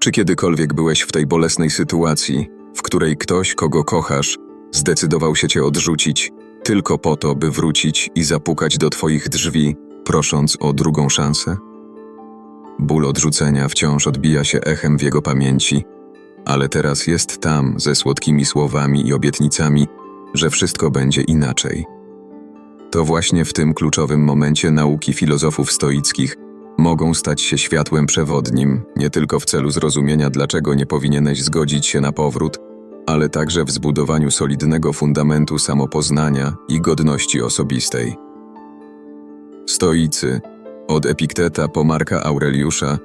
Czy kiedykolwiek byłeś w tej bolesnej sytuacji, w której ktoś, kogo kochasz, zdecydował się cię odrzucić, tylko po to, by wrócić i zapukać do twoich drzwi, prosząc o drugą szansę? Ból odrzucenia wciąż odbija się echem w jego pamięci, ale teraz jest tam ze słodkimi słowami i obietnicami, że wszystko będzie inaczej. To właśnie w tym kluczowym momencie nauki filozofów stoickich mogą stać się światłem przewodnim, nie tylko w celu zrozumienia, dlaczego nie powinieneś zgodzić się na powrót, ale także w zbudowaniu solidnego fundamentu samopoznania i godności osobistej. Stoicy, od Epikteta po Marka Aureliusza,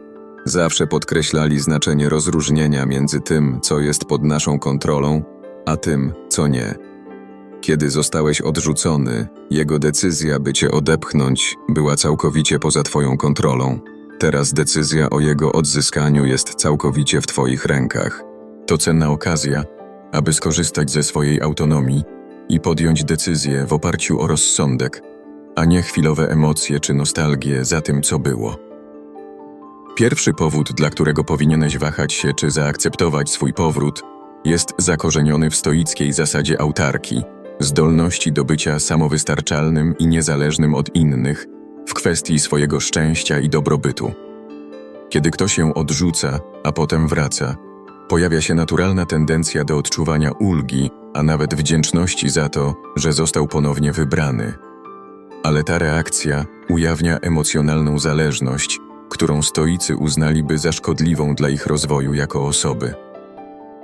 zawsze podkreślali znaczenie rozróżnienia między tym, co jest pod naszą kontrolą, a tym, co nie. Kiedy zostałeś odrzucony, jego decyzja, by cię odepchnąć, była całkowicie poza twoją kontrolą. Teraz decyzja o jego odzyskaniu jest całkowicie w twoich rękach. To cenna okazja, aby skorzystać ze swojej autonomii i podjąć decyzję w oparciu o rozsądek, a nie chwilowe emocje czy nostalgię za tym, co było. Pierwszy powód, dla którego powinieneś wahać się, czy zaakceptować swój powrót, jest zakorzeniony w stoickiej zasadzie autarki, zdolności do bycia samowystarczalnym i niezależnym od innych w kwestii swojego szczęścia i dobrobytu. Kiedy ktoś ją odrzuca, a potem wraca, pojawia się naturalna tendencja do odczuwania ulgi, a nawet wdzięczności za to, że został ponownie wybrany. Ale ta reakcja ujawnia emocjonalną zależność, którą stoicy uznaliby za szkodliwą dla ich rozwoju jako osoby.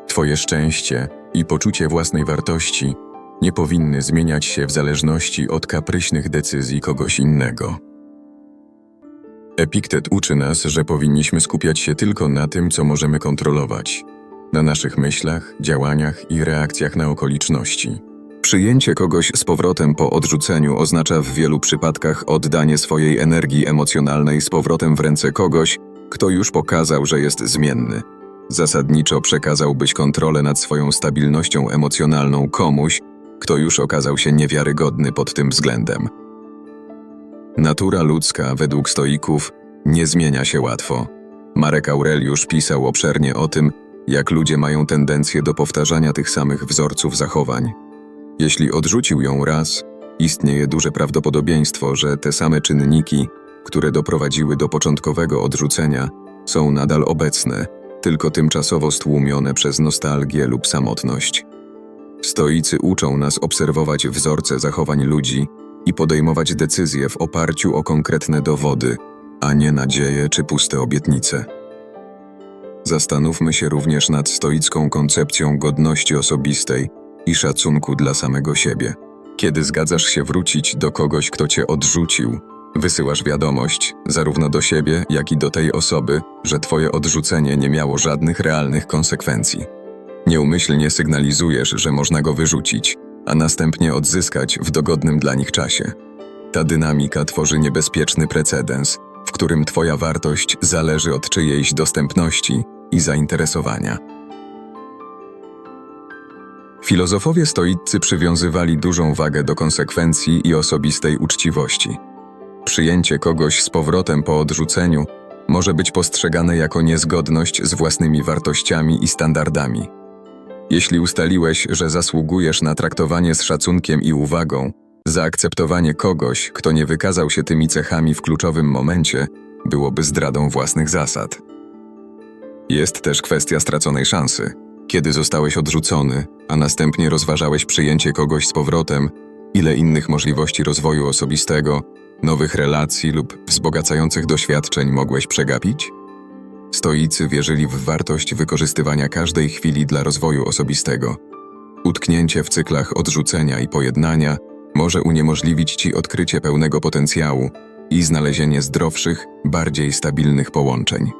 Twoje szczęście i poczucie własnej wartości nie powinny zmieniać się w zależności od kapryśnych decyzji kogoś innego. Epiktet uczy nas, że powinniśmy skupiać się tylko na tym, co możemy kontrolować, na naszych myślach, działaniach i reakcjach na okoliczności. Przyjęcie kogoś z powrotem po odrzuceniu oznacza w wielu przypadkach oddanie swojej energii emocjonalnej z powrotem w ręce kogoś, kto już pokazał, że jest zmienny. Zasadniczo przekazałbyś kontrolę nad swoją stabilnością emocjonalną komuś, kto już okazał się niewiarygodny pod tym względem. Natura ludzka, według stoików, nie zmienia się łatwo. Marek Aureliusz pisał obszernie o tym, jak ludzie mają tendencję do powtarzania tych samych wzorców zachowań. Jeśli odrzucił ją raz, istnieje duże prawdopodobieństwo, że te same czynniki, które doprowadziły do początkowego odrzucenia, są nadal obecne, tylko tymczasowo stłumione przez nostalgię lub samotność. Stoicy uczą nas obserwować wzorce zachowań ludzi i podejmować decyzje w oparciu o konkretne dowody, a nie nadzieje czy puste obietnice. Zastanówmy się również nad stoicką koncepcją godności osobistej i szacunku dla samego siebie. Kiedy zgadzasz się wrócić do kogoś, kto cię odrzucił, wysyłasz wiadomość, zarówno do siebie, jak i do tej osoby, że twoje odrzucenie nie miało żadnych realnych konsekwencji. Nieumyślnie sygnalizujesz, że można go wyrzucić, a następnie odzyskać w dogodnym dla nich czasie. Ta dynamika tworzy niebezpieczny precedens, w którym Twoja wartość zależy od czyjejś dostępności i zainteresowania. Filozofowie stoiccy przywiązywali dużą wagę do konsekwencji i osobistej uczciwości. Przyjęcie kogoś z powrotem po odrzuceniu może być postrzegane jako niezgodność z własnymi wartościami i standardami. Jeśli ustaliłeś, że zasługujesz na traktowanie z szacunkiem i uwagą, zaakceptowanie kogoś, kto nie wykazał się tymi cechami w kluczowym momencie, byłoby zdradą własnych zasad. Jest też kwestia straconej szansy. Kiedy zostałeś odrzucony, a następnie rozważałeś przyjęcie kogoś z powrotem, ile innych możliwości rozwoju osobistego, nowych relacji lub wzbogacających doświadczeń mogłeś przegapić? Stoicy wierzyli w wartość wykorzystywania każdej chwili dla rozwoju osobistego. Utknięcie w cyklach odrzucenia i pojednania może uniemożliwić ci odkrycie pełnego potencjału i znalezienie zdrowszych, bardziej stabilnych połączeń.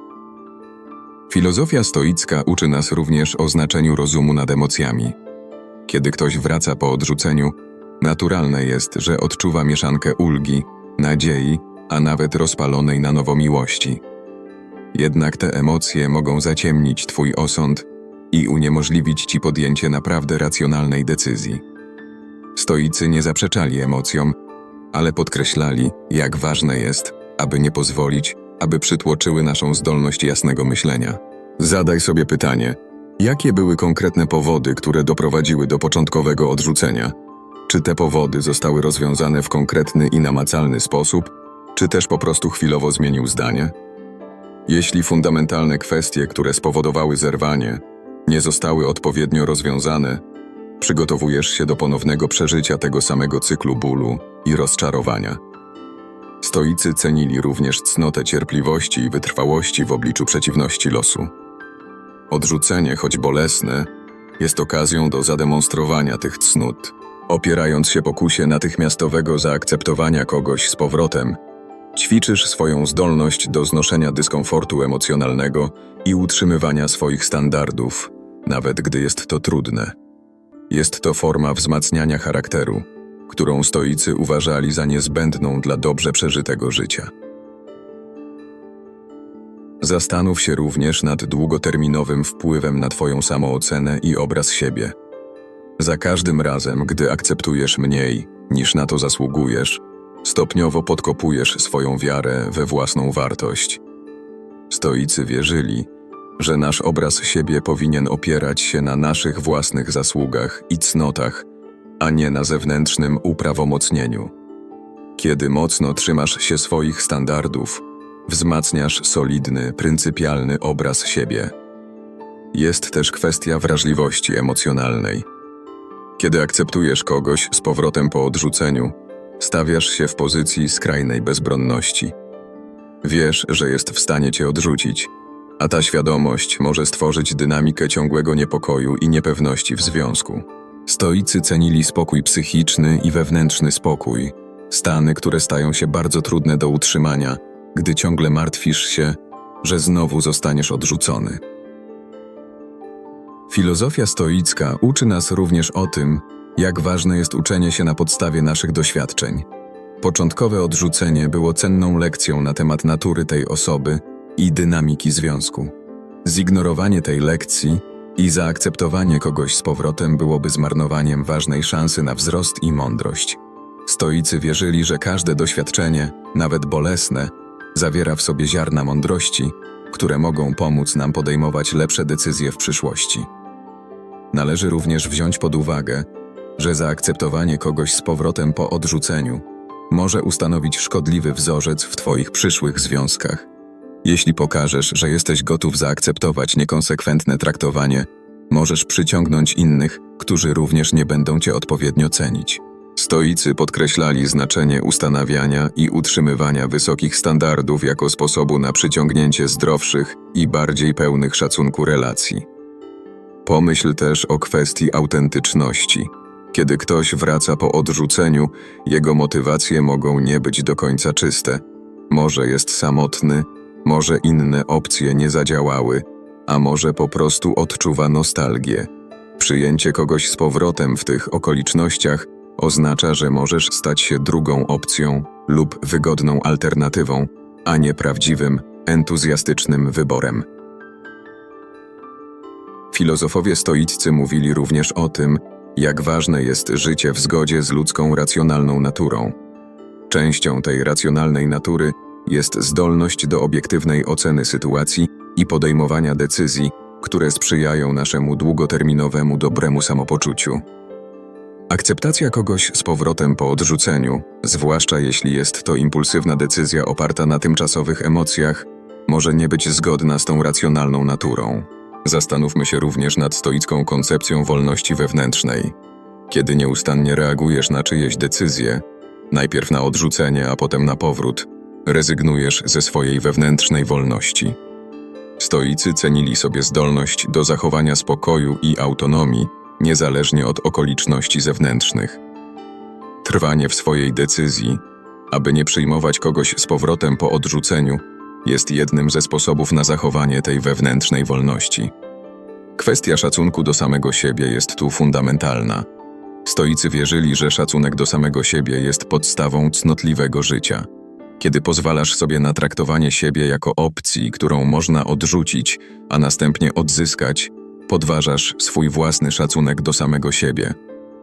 Filozofia stoicka uczy nas również o znaczeniu rozumu nad emocjami. Kiedy ktoś wraca po odrzuceniu, naturalne jest, że odczuwa mieszankę ulgi, nadziei, a nawet rozpalonej na nowo miłości. Jednak te emocje mogą zaciemnić Twój osąd i uniemożliwić Ci podjęcie naprawdę racjonalnej decyzji. Stoicy nie zaprzeczali emocjom, ale podkreślali, jak ważne jest, aby nie pozwolić, aby przytłoczyły naszą zdolność jasnego myślenia. Zadaj sobie pytanie, jakie były konkretne powody, które doprowadziły do początkowego odrzucenia? Czy te powody zostały rozwiązane w konkretny i namacalny sposób, czy też po prostu chwilowo zmienił zdanie? Jeśli fundamentalne kwestie, które spowodowały zerwanie, nie zostały odpowiednio rozwiązane, przygotowujesz się do ponownego przeżycia tego samego cyklu bólu i rozczarowania. Stoicy cenili również cnotę cierpliwości i wytrwałości w obliczu przeciwności losu. Odrzucenie, choć bolesne, jest okazją do zademonstrowania tych cnót. Opierając się pokusie natychmiastowego zaakceptowania kogoś z powrotem, ćwiczysz swoją zdolność do znoszenia dyskomfortu emocjonalnego i utrzymywania swoich standardów, nawet gdy jest to trudne. Jest to forma wzmacniania charakteru, którą stoicy uważali za niezbędną dla dobrze przeżytego życia. Zastanów się również nad długoterminowym wpływem na Twoją samoocenę i obraz siebie. Za każdym razem, gdy akceptujesz mniej niż na to zasługujesz, stopniowo podkopujesz swoją wiarę we własną wartość. Stoicy wierzyli, że nasz obraz siebie powinien opierać się na naszych własnych zasługach i cnotach, a nie na zewnętrznym uprawomocnieniu. Kiedy mocno trzymasz się swoich standardów, wzmacniasz solidny, pryncypialny obraz siebie. Jest też kwestia wrażliwości emocjonalnej. Kiedy akceptujesz kogoś z powrotem po odrzuceniu, stawiasz się w pozycji skrajnej bezbronności. Wiesz, że jest w stanie cię odrzucić, a ta świadomość może stworzyć dynamikę ciągłego niepokoju i niepewności w związku. Stoicy cenili spokój psychiczny i wewnętrzny spokój, stany, które stają się bardzo trudne do utrzymania, gdy ciągle martwisz się, że znowu zostaniesz odrzucony. Filozofia stoicka uczy nas również o tym, jak ważne jest uczenie się na podstawie naszych doświadczeń. Początkowe odrzucenie było cenną lekcją na temat natury tej osoby i dynamiki związku. Zignorowanie tej lekcji i zaakceptowanie kogoś z powrotem byłoby zmarnowaniem ważnej szansy na wzrost i mądrość. Stoicy wierzyli, że każde doświadczenie, nawet bolesne, zawiera w sobie ziarna mądrości, które mogą pomóc nam podejmować lepsze decyzje w przyszłości. Należy również wziąć pod uwagę, że zaakceptowanie kogoś z powrotem po odrzuceniu może ustanowić szkodliwy wzorzec w Twoich przyszłych związkach. Jeśli pokażesz, że jesteś gotów zaakceptować niekonsekwentne traktowanie, możesz przyciągnąć innych, którzy również nie będą Cię odpowiednio cenić. Stoicy podkreślali znaczenie ustanawiania i utrzymywania wysokich standardów jako sposobu na przyciągnięcie zdrowszych i bardziej pełnych szacunku relacji. Pomyśl też o kwestii autentyczności. Kiedy ktoś wraca po odrzuceniu, jego motywacje mogą nie być do końca czyste. Może jest samotny, może inne opcje nie zadziałały, a może po prostu odczuwa nostalgię. Przyjęcie kogoś z powrotem w tych okolicznościach oznacza, że możesz stać się drugą opcją lub wygodną alternatywą, a nie prawdziwym, entuzjastycznym wyborem. Filozofowie stoiccy mówili również o tym, jak ważne jest życie w zgodzie z ludzką racjonalną naturą. Częścią tej racjonalnej natury jest zdolność do obiektywnej oceny sytuacji i podejmowania decyzji, które sprzyjają naszemu długoterminowemu dobremu samopoczuciu. Akceptacja kogoś z powrotem po odrzuceniu, zwłaszcza jeśli jest to impulsywna decyzja oparta na tymczasowych emocjach, może nie być zgodna z tą racjonalną naturą. Zastanówmy się również nad stoicką koncepcją wolności wewnętrznej. Kiedy nieustannie reagujesz na czyjeś decyzje, najpierw na odrzucenie, a potem na powrót, rezygnujesz ze swojej wewnętrznej wolności. Stoicy cenili sobie zdolność do zachowania spokoju i autonomii, niezależnie od okoliczności zewnętrznych. Trwanie w swojej decyzji, aby nie przyjmować kogoś z powrotem po odrzuceniu, jest jednym ze sposobów na zachowanie tej wewnętrznej wolności. Kwestia szacunku do samego siebie jest tu fundamentalna. Stoicy wierzyli, że szacunek do samego siebie jest podstawą cnotliwego życia. Kiedy pozwalasz sobie na traktowanie siebie jako opcji, którą można odrzucić, a następnie odzyskać, podważasz swój własny szacunek do samego siebie.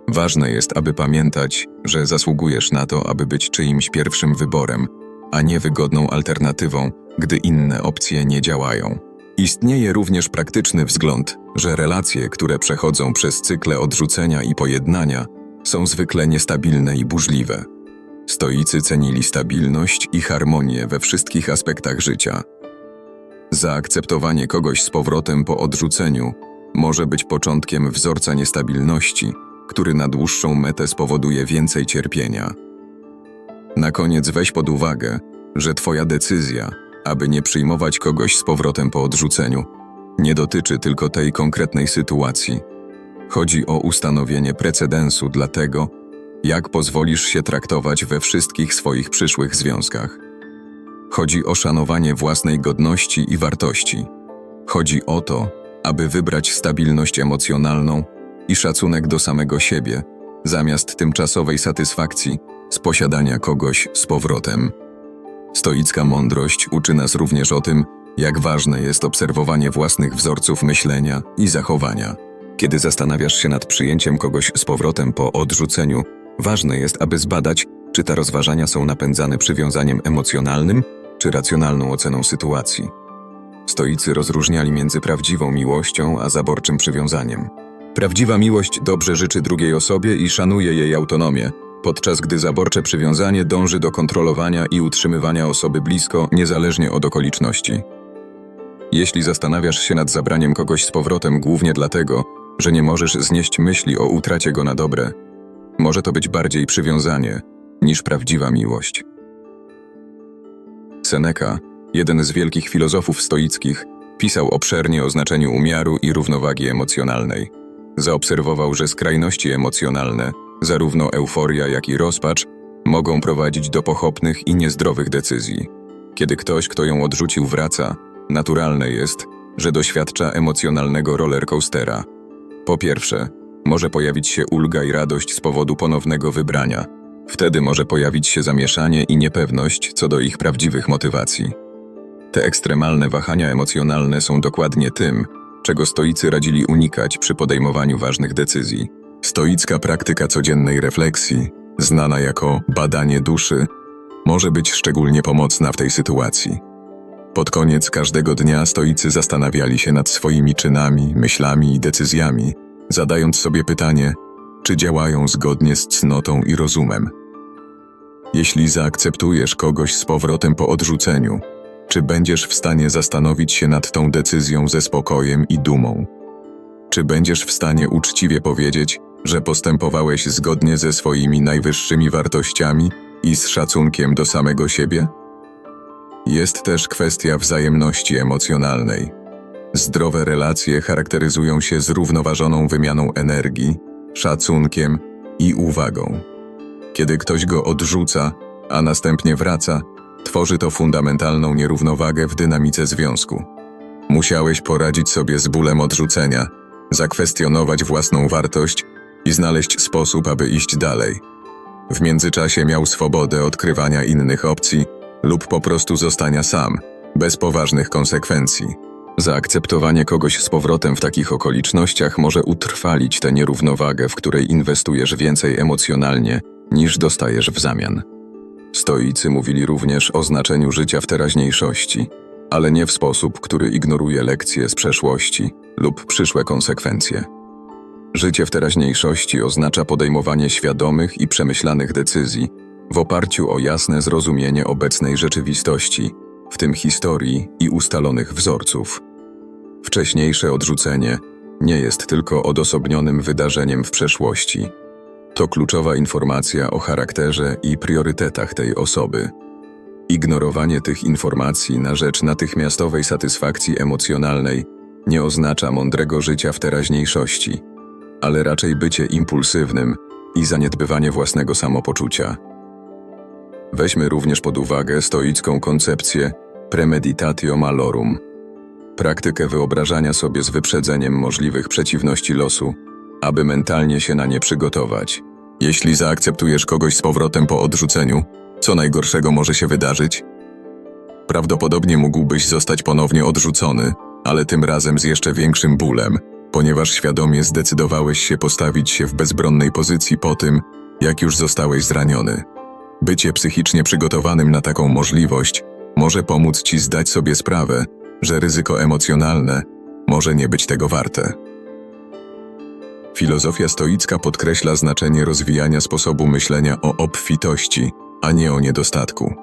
Ważne jest, aby pamiętać, że zasługujesz na to, aby być czyimś pierwszym wyborem, a nie wygodną alternatywą, gdy inne opcje nie działają. Istnieje również praktyczny wzgląd, że relacje, które przechodzą przez cykle odrzucenia i pojednania, są zwykle niestabilne i burzliwe. Stoicy cenili stabilność i harmonię we wszystkich aspektach życia. Zaakceptowanie kogoś z powrotem po odrzuceniu może być początkiem wzorca niestabilności, który na dłuższą metę spowoduje więcej cierpienia. Na koniec weź pod uwagę, że Twoja decyzja, aby nie przyjmować kogoś z powrotem po odrzuceniu, nie dotyczy tylko tej konkretnej sytuacji. Chodzi o ustanowienie precedensu dla tego, jak pozwolisz się traktować we wszystkich swoich przyszłych związkach. Chodzi o szanowanie własnej godności i wartości. Chodzi o to, aby wybrać stabilność emocjonalną i szacunek do samego siebie, zamiast tymczasowej satysfakcji z posiadania kogoś z powrotem. Stoicka mądrość uczy nas również o tym, jak ważne jest obserwowanie własnych wzorców myślenia i zachowania. Kiedy zastanawiasz się nad przyjęciem kogoś z powrotem po odrzuceniu, ważne jest, aby zbadać, czy te rozważania są napędzane przywiązaniem emocjonalnym czy racjonalną oceną sytuacji. Stoicy rozróżniali między prawdziwą miłością a zaborczym przywiązaniem. Prawdziwa miłość dobrze życzy drugiej osobie i szanuje jej autonomię, podczas gdy zaborcze przywiązanie dąży do kontrolowania i utrzymywania osoby blisko, niezależnie od okoliczności. Jeśli zastanawiasz się nad zabraniem kogoś z powrotem głównie dlatego, że nie możesz znieść myśli o utracie go na dobre, może to być bardziej przywiązanie niż prawdziwa miłość. Seneca, jeden z wielkich filozofów stoickich, pisał obszernie o znaczeniu umiaru i równowagi emocjonalnej. Zaobserwował, że skrajności emocjonalne, zarówno euforia, jak i rozpacz, mogą prowadzić do pochopnych i niezdrowych decyzji. Kiedy ktoś, kto ją odrzucił, wraca, naturalne jest, że doświadcza emocjonalnego rollercoastera. Po pierwsze, może pojawić się ulga i radość z powodu ponownego wybrania. Wtedy może pojawić się zamieszanie i niepewność co do ich prawdziwych motywacji. Te ekstremalne wahania emocjonalne są dokładnie tym, czego stoicy radzili unikać przy podejmowaniu ważnych decyzji. Stoicka praktyka codziennej refleksji, znana jako badanie duszy, może być szczególnie pomocna w tej sytuacji. Pod koniec każdego dnia stoicy zastanawiali się nad swoimi czynami, myślami i decyzjami, zadając sobie pytanie, czy działają zgodnie z cnotą i rozumem. Jeśli zaakceptujesz kogoś z powrotem po odrzuceniu, czy będziesz w stanie zastanowić się nad tą decyzją ze spokojem i dumą? Czy będziesz w stanie uczciwie powiedzieć, że postępowałeś zgodnie ze swoimi najwyższymi wartościami i z szacunkiem do samego siebie? Jest też kwestia wzajemności emocjonalnej. Zdrowe relacje charakteryzują się zrównoważoną wymianą energii, szacunkiem i uwagą. Kiedy ktoś go odrzuca, a następnie wraca, tworzy to fundamentalną nierównowagę w dynamice związku. Musiałeś poradzić sobie z bólem odrzucenia, zakwestionować własną wartość i znaleźć sposób, aby iść dalej. W międzyczasie miał swobodę odkrywania innych opcji lub po prostu zostania sam, bez poważnych konsekwencji. Zaakceptowanie kogoś z powrotem w takich okolicznościach może utrwalić tę nierównowagę, w której inwestujesz więcej emocjonalnie niż dostajesz w zamian. Stoicy mówili również o znaczeniu życia w teraźniejszości, ale nie w sposób, który ignoruje lekcje z przeszłości lub przyszłe konsekwencje. Życie w teraźniejszości oznacza podejmowanie świadomych i przemyślanych decyzji w oparciu o jasne zrozumienie obecnej rzeczywistości, w tym historii i ustalonych wzorców. Wcześniejsze odrzucenie nie jest tylko odosobnionym wydarzeniem w przeszłości. To kluczowa informacja o charakterze i priorytetach tej osoby. Ignorowanie tych informacji na rzecz natychmiastowej satysfakcji emocjonalnej nie oznacza mądrego życia w teraźniejszości, ale raczej bycie impulsywnym i zaniedbywanie własnego samopoczucia. Weźmy również pod uwagę stoicką koncepcję premeditatio malorum, praktykę wyobrażania sobie z wyprzedzeniem możliwych przeciwności losu, aby mentalnie się na nie przygotować. Jeśli zaakceptujesz kogoś z powrotem po odrzuceniu, co najgorszego może się wydarzyć? Prawdopodobnie mógłbyś zostać ponownie odrzucony, ale tym razem z jeszcze większym bólem, ponieważ świadomie zdecydowałeś się postawić się w bezbronnej pozycji po tym, jak już zostałeś zraniony. Bycie psychicznie przygotowanym na taką możliwość może pomóc ci zdać sobie sprawę, że ryzyko emocjonalne może nie być tego warte. Filozofia stoicka podkreśla znaczenie rozwijania sposobu myślenia o obfitości, a nie o niedostatku.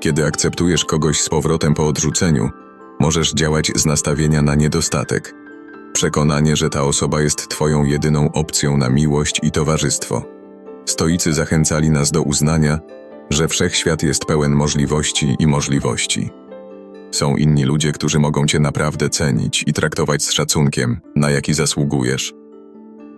Kiedy akceptujesz kogoś z powrotem po odrzuceniu, możesz działać z nastawienia na niedostatek. Przekonanie, że ta osoba jest Twoją jedyną opcją na miłość i towarzystwo. Stoicy zachęcali nas do uznania, że wszechświat jest pełen możliwości i możliwości. Są inni ludzie, którzy mogą Cię naprawdę cenić i traktować z szacunkiem, na jaki zasługujesz.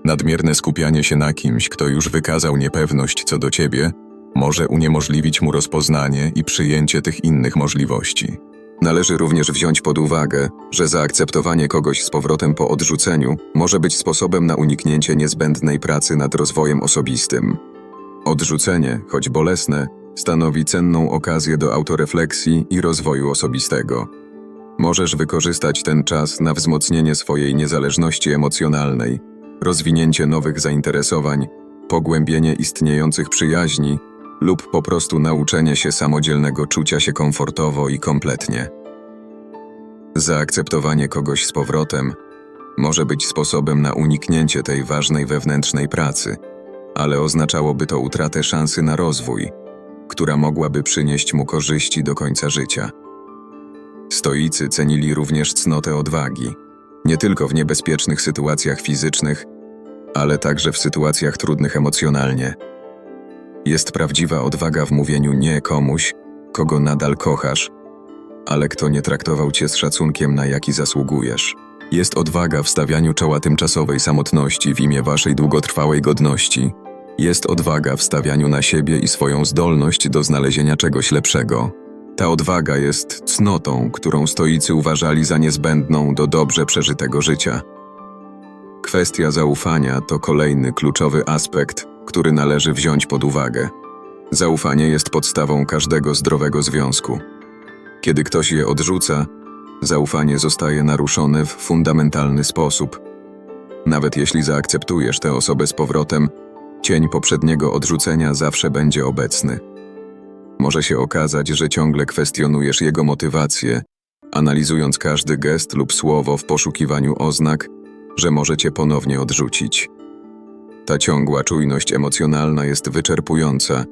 Nadmierne skupianie się na kimś, kto już wykazał niepewność co do Ciebie, może uniemożliwić mu rozpoznanie i przyjęcie tych innych możliwości. Należy również wziąć pod uwagę, że zaakceptowanie kogoś z powrotem po odrzuceniu może być sposobem na uniknięcie niezbędnej pracy nad rozwojem osobistym. Odrzucenie, choć bolesne, stanowi cenną okazję do autorefleksji i rozwoju osobistego. Możesz wykorzystać ten czas na wzmocnienie swojej niezależności emocjonalnej, rozwinięcie nowych zainteresowań, pogłębienie istniejących przyjaźni lub po prostu nauczenie się samodzielnego czucia się komfortowo i kompletnie. Zaakceptowanie kogoś z powrotem może być sposobem na uniknięcie tej ważnej wewnętrznej pracy, ale oznaczałoby to utratę szansy na rozwój, która mogłaby przynieść mu korzyści do końca życia. Stoicy cenili również cnotę odwagi, nie tylko w niebezpiecznych sytuacjach fizycznych, ale także w sytuacjach trudnych emocjonalnie. Jest prawdziwa odwaga w mówieniu nie komuś, kogo nadal kochasz, ale kto nie traktował cię z szacunkiem, na jaki zasługujesz. Jest odwaga w stawianiu czoła tymczasowej samotności w imię waszej długotrwałej godności. Jest odwaga w stawianiu na siebie i swoją zdolność do znalezienia czegoś lepszego. Ta odwaga jest cnotą, którą stoicy uważali za niezbędną do dobrze przeżytego życia. Kwestia zaufania to kolejny kluczowy aspekt, który należy wziąć pod uwagę. Zaufanie jest podstawą każdego zdrowego związku. Kiedy ktoś je odrzuca, zaufanie zostaje naruszone w fundamentalny sposób. Nawet jeśli zaakceptujesz tę osobę z powrotem, cień poprzedniego odrzucenia zawsze będzie obecny. Może się okazać, że ciągle kwestionujesz jego motywację, analizując każdy gest lub słowo w poszukiwaniu oznak, że może cię ponownie odrzucić. Ta ciągła czujność emocjonalna jest wyczerpująca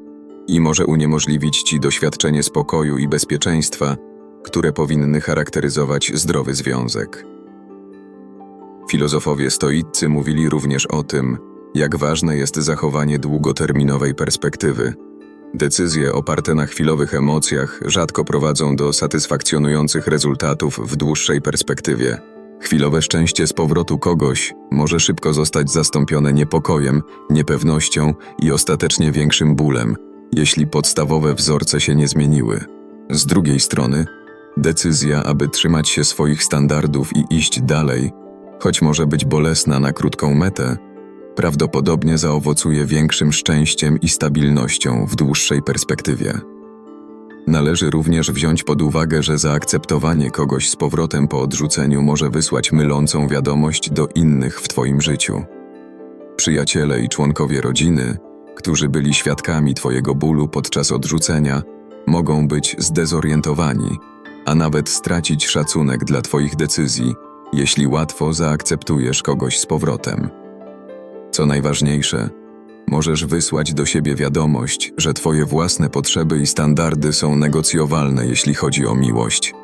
i może uniemożliwić ci doświadczenie spokoju i bezpieczeństwa, które powinny charakteryzować zdrowy związek. Filozofowie stoiccy mówili również o tym, jak ważne jest zachowanie długoterminowej perspektywy. Decyzje oparte na chwilowych emocjach rzadko prowadzą do satysfakcjonujących rezultatów w dłuższej perspektywie. Chwilowe szczęście z powrotu kogoś może szybko zostać zastąpione niepokojem, niepewnością i ostatecznie większym bólem, jeśli podstawowe wzorce się nie zmieniły. Z drugiej strony, decyzja, aby trzymać się swoich standardów i iść dalej, choć może być bolesna na krótką metę, prawdopodobnie zaowocuje większym szczęściem i stabilnością w dłuższej perspektywie. Należy również wziąć pod uwagę, że zaakceptowanie kogoś z powrotem po odrzuceniu może wysłać mylącą wiadomość do innych w Twoim życiu. Przyjaciele i członkowie rodziny, którzy byli świadkami Twojego bólu podczas odrzucenia, mogą być zdezorientowani, a nawet stracić szacunek dla Twoich decyzji, jeśli łatwo zaakceptujesz kogoś z powrotem. Co najważniejsze, możesz wysłać do siebie wiadomość, że Twoje własne potrzeby i standardy są negocjowalne, jeśli chodzi o miłość.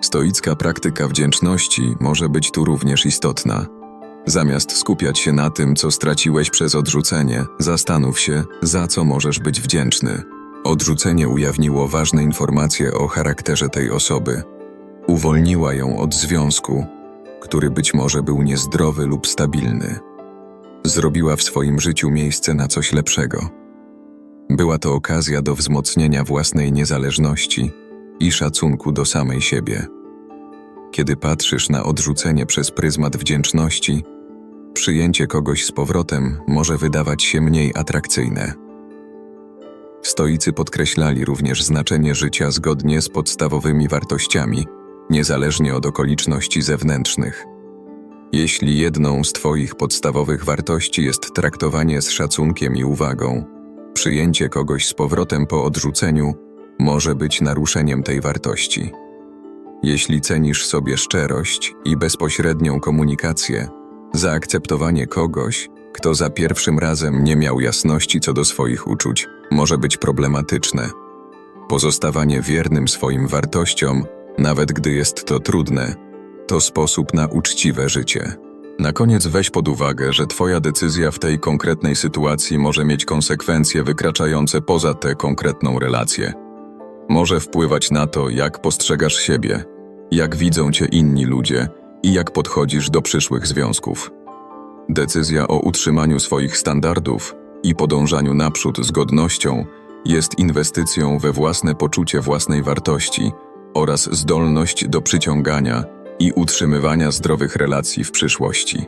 Stoicka praktyka wdzięczności może być tu również istotna. Zamiast skupiać się na tym, co straciłeś przez odrzucenie, zastanów się, za co możesz być wdzięczny. Odrzucenie ujawniło ważne informacje o charakterze tej osoby. Uwolniła ją od związku, który być może był niezdrowy lub stabilny zrobiła w swoim życiu miejsce na coś lepszego. Była to okazja do wzmocnienia własnej niezależności i szacunku do samej siebie. Kiedy patrzysz na odrzucenie przez pryzmat wdzięczności, przyjęcie kogoś z powrotem może wydawać się mniej atrakcyjne. Stoicy podkreślali również znaczenie życia zgodnie z podstawowymi wartościami, niezależnie od okoliczności zewnętrznych. Jeśli jedną z Twoich podstawowych wartości jest traktowanie z szacunkiem i uwagą, przyjęcie kogoś z powrotem po odrzuceniu może być naruszeniem tej wartości. Jeśli cenisz sobie szczerość i bezpośrednią komunikację, zaakceptowanie kogoś, kto za pierwszym razem nie miał jasności co do swoich uczuć, może być problematyczne. Pozostawanie wiernym swoim wartościom, nawet gdy jest to trudne, to sposób na uczciwe życie. Na koniec weź pod uwagę, że Twoja decyzja w tej konkretnej sytuacji może mieć konsekwencje wykraczające poza tę konkretną relację. Może wpływać na to, jak postrzegasz siebie, jak widzą Cię inni ludzie i jak podchodzisz do przyszłych związków. Decyzja o utrzymaniu swoich standardów i podążaniu naprzód z godnością jest inwestycją we własne poczucie własnej wartości oraz zdolność do przyciągania i utrzymywania zdrowych relacji w przyszłości.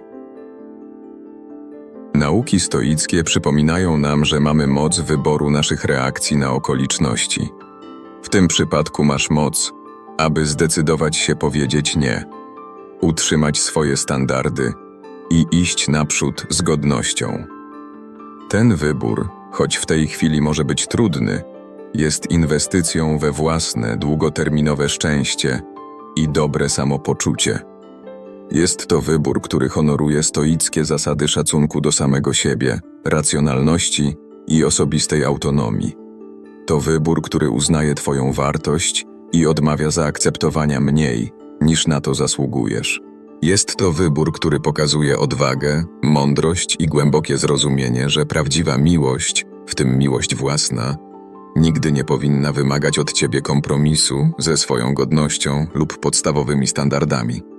Nauki stoickie przypominają nam, że mamy moc wyboru naszych reakcji na okoliczności. W tym przypadku masz moc, aby zdecydować się powiedzieć nie, utrzymać swoje standardy i iść naprzód z godnością. Ten wybór, choć w tej chwili może być trudny, jest inwestycją we własne, długoterminowe szczęście i dobre samopoczucie. Jest to wybór, który honoruje stoickie zasady szacunku do samego siebie, racjonalności i osobistej autonomii. To wybór, który uznaje Twoją wartość i odmawia zaakceptowania mniej, niż na to zasługujesz. Jest to wybór, który pokazuje odwagę, mądrość i głębokie zrozumienie, że prawdziwa miłość, w tym miłość własna, nigdy nie powinna wymagać od ciebie kompromisu ze swoją godnością lub podstawowymi standardami.